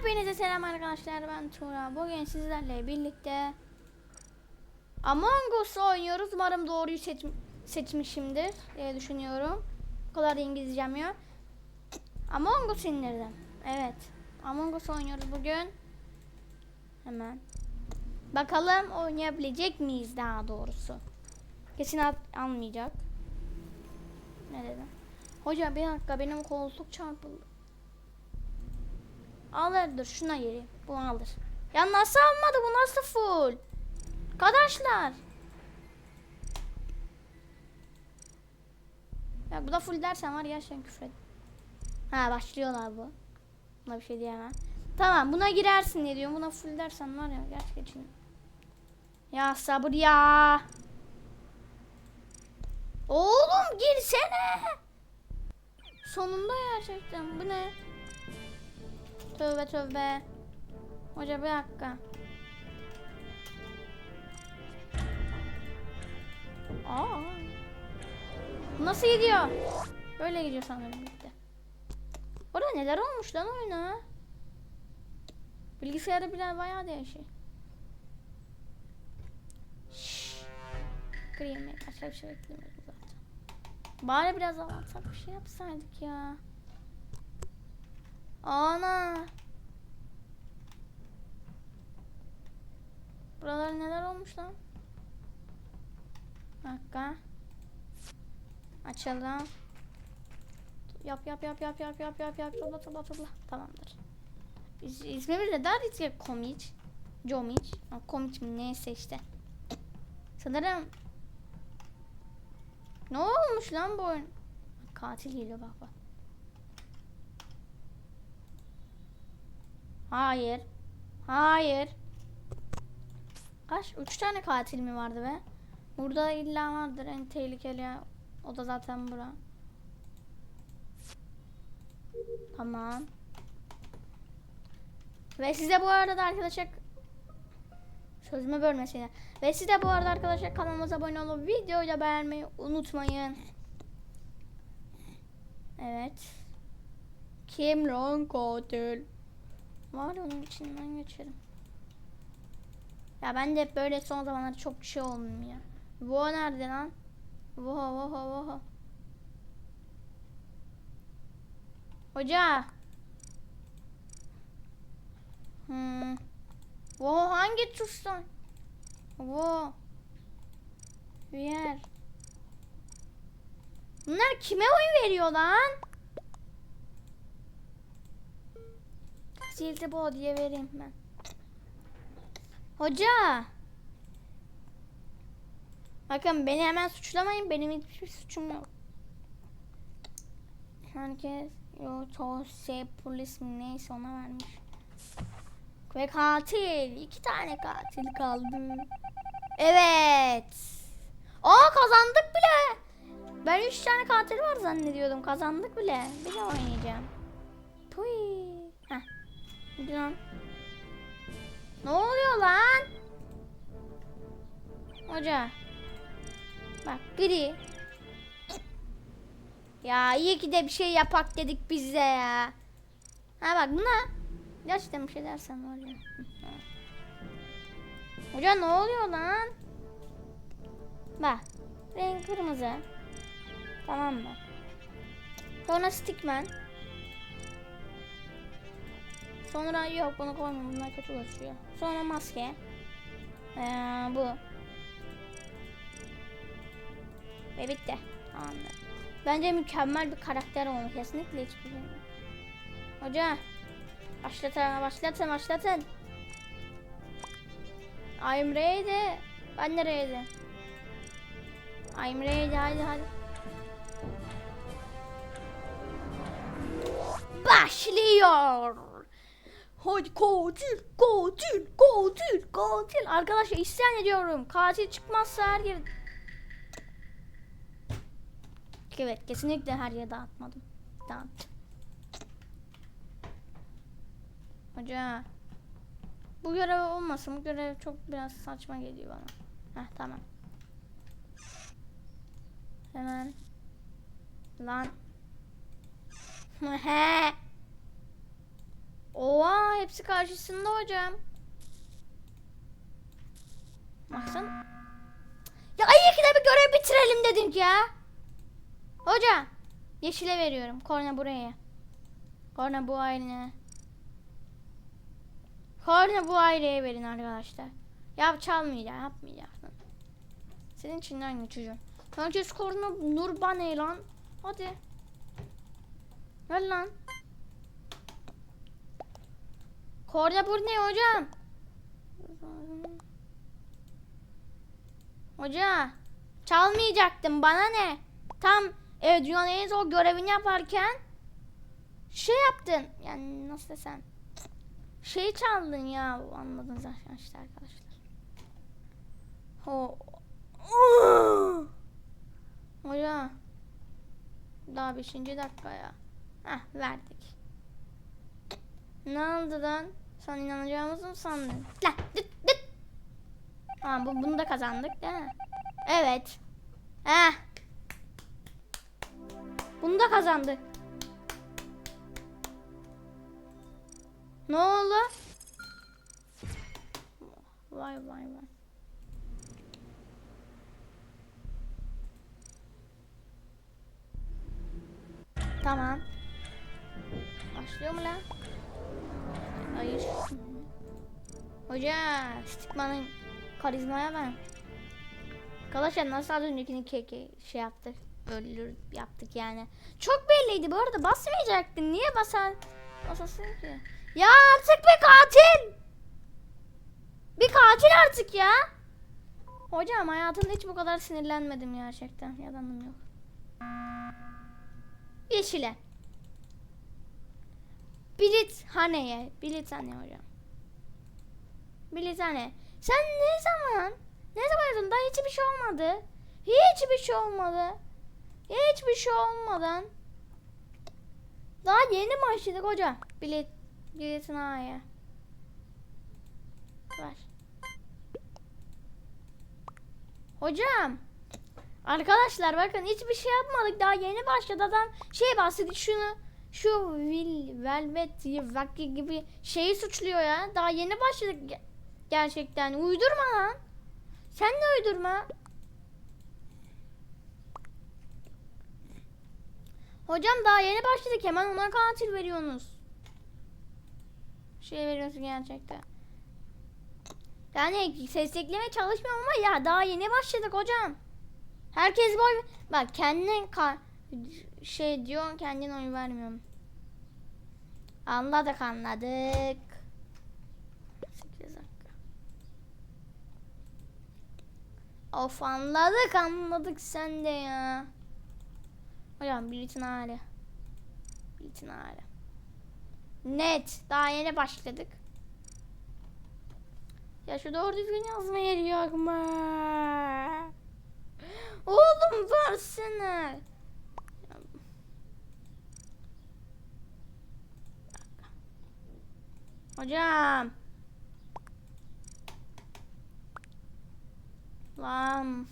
Hepinize selam arkadaşlar ben Tuğra. Bugün sizlerle birlikte Among Us oynuyoruz. Umarım doğruyu seç seçmişimdir diye düşünüyorum. Bu kadar da İngilizcem yok. Among Us indirdim. Evet. Among Us oynuyoruz bugün. Hemen. Bakalım oynayabilecek miyiz daha doğrusu. Kesin al almayacak. Ne dedim? Hoca bir dakika benim koltuk çarpıldı. Alır dur şuna yeri. Bu alır. Ya nasıl almadı bu nasıl full? Arkadaşlar. Ya bu da full dersen var sen küfür et. Ha başlıyorlar bu. Buna bir şey diyemem. Tamam buna girersin ne diyorum. Buna full dersen var ya gerçekten. Ya sabır ya. Oğlum girsene. Sonunda gerçekten bu ne? Tövbe tövbe. Hoca bir dakika. Aa. Nasıl gidiyor? Böyle gidiyor sanırım gitti. Orada neler olmuş lan oyuna? Bilgisayarı bile bayağı değişik. Kırayım başka bir şey beklemiyorum zaten. Bari biraz avansak bir şey yapsaydık ya. Ana. Buralar neler olmuş lan? Dakika. Açalım. Yap yap yap yap yap yap yap yap topla topla topla. Tamamdır. İs ismimiz de Darit komik. Comic. Ha, Komik mi neyse işte. Sanırım ne olmuş lan bu oyun? Katil geliyor bak bak. Hayır. Hayır. Kaç? Üç tane katil mi vardı be? Burada illa vardır en tehlikeli. O da zaten bura. Tamam. Ve size bu arada da arkadaşlar sözümü bölmesine. Ve siz de bu arada arkadaşlar kanalımıza abone olup videoyu beğenmeyi unutmayın. Evet. Kim lan katil? Var onun içinden geçerim. Ya ben de hep böyle son zamanlarda çok şey olmuyor. Bu nerede lan? Voho voho voho. Hoca. Hmm. Voho hangi tuştan? Voho. Bir yer. Bunlar kime oy veriyor lan? Sildi bu diye vereyim ben. Hoca. Bakın beni hemen suçlamayın. Benim hiçbir suçum yok. Herkes yo çoğu şey polis mi neyse ona vermiş. Ve katil. iki tane katil kaldı. Evet. Aa kazandık bile. Ben üç tane katil var zannediyordum. Kazandık bile. Bir de oynayacağım. Puy. Heh. Lan. Ne oluyor lan? Hoca. Bak gri. Ya iyi ki de bir şey yapak dedik bize ya. Ha bak buna. Gerçekten bir şey dersen var. Hoca ne oluyor lan? Bak. Renk kırmızı. Tamam mı? Sonra stickman. Sonra yok bunu koymam bunlar kötü ulaşıyor. Sonra maske. Ee, bu. Ve bitti. Tamamdır. Bence mükemmel bir karakter olmuş. Kesinlikle hiçbir şey. Hoca. Başlatın, başlatın, başlatın. I'm ready. Ben de ready. I'm ready. Hadi hadi. Başlıyor. Hadi katil, katil, katil, katil. Arkadaşlar isyan ediyorum. Katil çıkmazsa her yer... Evet kesinlikle her yere dağıtmadım. Dağıttım. Hoca. Bu görev olmasın. Bu görev çok biraz saçma geliyor bana. Heh tamam. Hemen. Lan. He. Oha hepsi karşısında hocam. Baksana. Ya iyi ki de bir görev bitirelim dedik ya. Hoca. Yeşile veriyorum. Korna buraya. Korna bu ailene. Korna bu aileye verin arkadaşlar. Ya çalmayacağım, yapmayacaksın. Senin için aynı çocuğum. Herkes korna nur bana lan. Hadi. Ver lan. Korna bu ne hocam? Hoca. Çalmayacaktım bana ne? Tam e, dünyanın en zor görevini yaparken şey yaptın. Yani nasıl desem. Şey çaldın ya. Anladınız işte arkadaşlar. Ho. Hoca. Daha beşinci dakika ya. Heh verdik. Ne oldu lan? Sen inanacağımızı mı sandın? Lan dıt dıt. Ha bu, bunu da kazandık değil mi? Evet. Heh. Bunu da kazandık. Ne oldu? Vay vay vay. Tamam. Başlıyor mu lan? Hayır. Hoca, Stigma'nın karizmaya ben. Arkadaşlar nasıl az öncekini keke şey yaptık. Öldür yaptık yani. Çok belliydi bu arada basmayacaktın. Niye basar? Basasın ki. Ya artık bir katil. Bir katil artık ya. Hocam hayatımda hiç bu kadar sinirlenmedim gerçekten. Yalanım yok. Yeşile. Bilithane'ye. Bilithane hocam. Bilithane. Sen ne zaman? Ne zaman yazdın? Daha hiçbir şey olmadı. Hiçbir şey olmadı. Hiçbir şey olmadan. Daha yeni başladık hocam. Bilet. Bilithane. Ver. Hocam. Arkadaşlar bakın hiçbir şey yapmadık. Daha yeni başladı adam. Şey bahsediyor şunu. Şu Will Velvet Vaki gibi şeyi suçluyor ya. Daha yeni başladık ge- gerçekten. Uydurma lan. Sen de uydurma. Hocam daha yeni başladık. Hemen ona katil veriyorsunuz. Şey veriyorsun gerçekten. Yani sesliklemeye çalışmıyorum ama ya daha yeni başladık hocam. Herkes boy bak kendin ka şey diyor kendin oy vermiyorum. Anladık anladık. 8 dakika. Of anladık anladık sen de ya. Hocam biritin hali. Biritin hali. Net. Daha yeni başladık. Ya şu doğru düzgün yazma yeri yok mu? Oğlum versene. Hocam. Lan.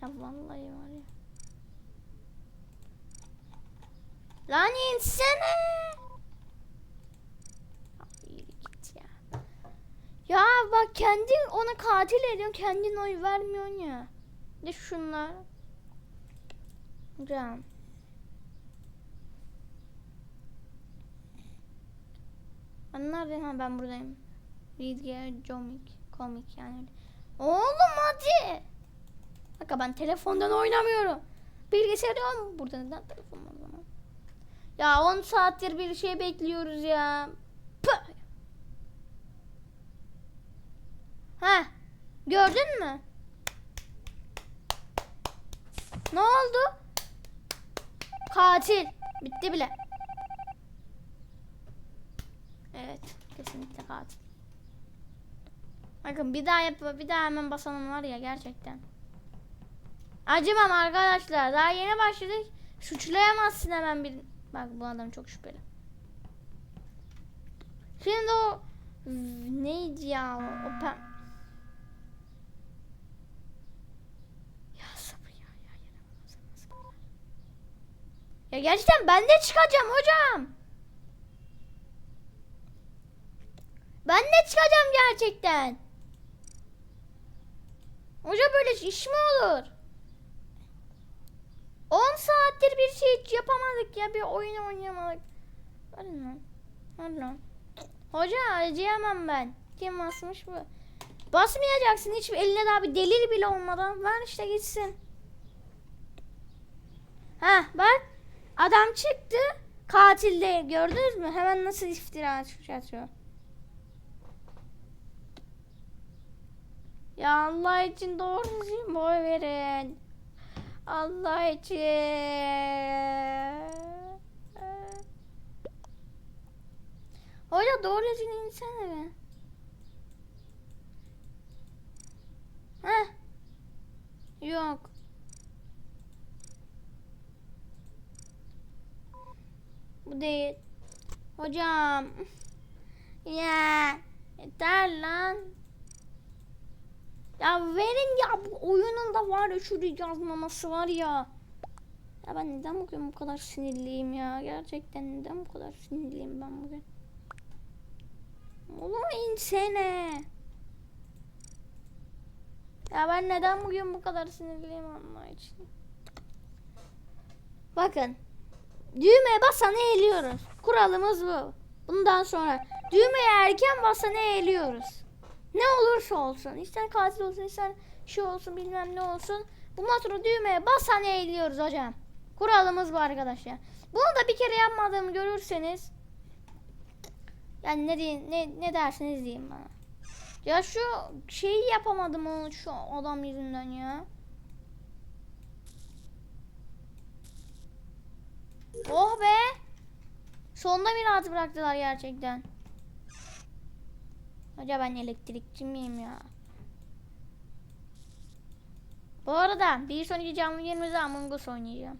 Ya vallahi var ya. Lan insene. Ya. Ya bak kendin ona katil ediyorsun kendin oy vermiyorsun ya. De şunlar. Hocam. Ben neredeyim? Ha ben buradayım. Ridge Comik. Komik yani. Oğlum hadi. Bak ben telefondan oynamıyorum. Bilgisayar yok mu? Burada neden telefonum o zaman? Ya 10 saattir bir şey bekliyoruz ya. Pıh. Ha, gördün mü? Ne oldu? Katil. Bitti bile. Evet, kesinlikle katil. Bakın bir daha yap, bir daha hemen basalım var ya gerçekten. Acımam arkadaşlar. Daha yeni başladık. Suçlayamazsın hemen bir. Bak bu adam çok şüpheli. Şimdi o neydi ya o, o pem... Ya sabır ya ya sabır. Ya gerçekten ben de çıkacağım hocam. Ben de çıkacağım gerçekten. Hoca böyle iş mi olur? 10 saattir bir şey hiç yapamadık ya. Bir oyun oynayamadık. Hadi lan. Hoca acıyamam ben. Kim basmış bu? Basmayacaksın hiç eline daha bir delil bile olmadan. Ver işte gitsin. Ha bak. Adam çıktı. Katil değil. Gördünüz mü? Hemen nasıl iftira atıyor. Ya Allah için doğru düzgün boy verin. Allah için. Hoca doğru düzgün insene be. Heh. Yok. Bu değil. Hocam. Ya. Yeter lan. Ya verin ya bu oyunun da var ya şu yazmaması var ya. Ya ben neden bugün bu kadar sinirliyim ya? Gerçekten neden bu kadar sinirliyim ben bugün? Oğlum insene. Ya ben neden bugün bu kadar sinirliyim Allah için. Bakın. Düğmeye basanı eğiliyoruz. Kuralımız bu. Bundan sonra düğmeye erken basanı eğiliyoruz. Ne olursa olsun. İster katil olsun ister şu olsun bilmem ne olsun. Bu motoru düğmeye basan eğiliyoruz hocam. Kuralımız bu arkadaşlar. Bunu da bir kere yapmadığımı görürseniz yani ne deyin, ne, ne dersiniz diyeyim bana. Ya şu şeyi yapamadım onu şu adam yüzünden ya. Oh be. Sonunda bir rahat bıraktılar gerçekten. Hoca ben elektrikçi miyim ya? Bu arada bir sonraki canlı yerimizde Among Us oynayacağım.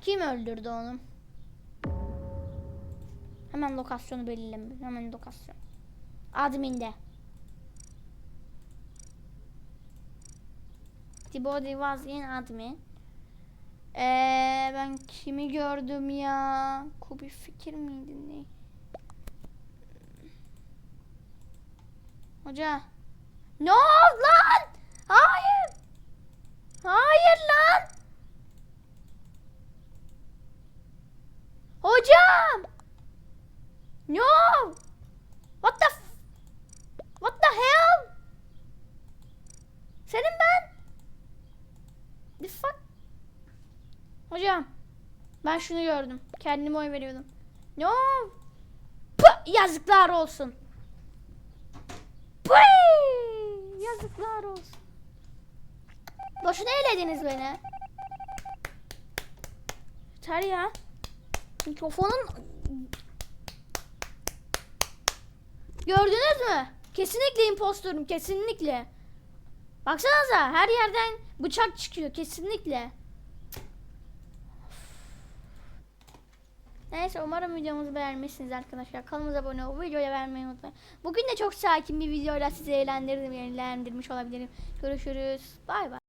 Kim öldürdü onu? Hemen lokasyonu belirleme. Hemen lokasyon. Admin'de. The body was in admin. Ee, ben kimi gördüm ya? Kubi fikir miydi ne? Hoca. Ne oldu lan? Hayır. Hayır lan. Hocam. No. What the f- What the hell? Senin ben. The fuck? Hocam. Ben şunu gördüm. Kendime oy veriyordum. No. Pı, yazıklar olsun. Pı, yazıklar olsun. Boşuna elediniz beni. Yeter ya. Mikrofonun Gördünüz mü? Kesinlikle impostorum kesinlikle. Baksanıza her yerden bıçak çıkıyor kesinlikle. Neyse umarım videomuzu beğenmişsiniz arkadaşlar. Kanalımıza abone olup videoya vermeyi unutmayın. Bugün de çok sakin bir videoyla sizi eğlendirdim, eğlendirmiş olabilirim. Görüşürüz. Bay bay.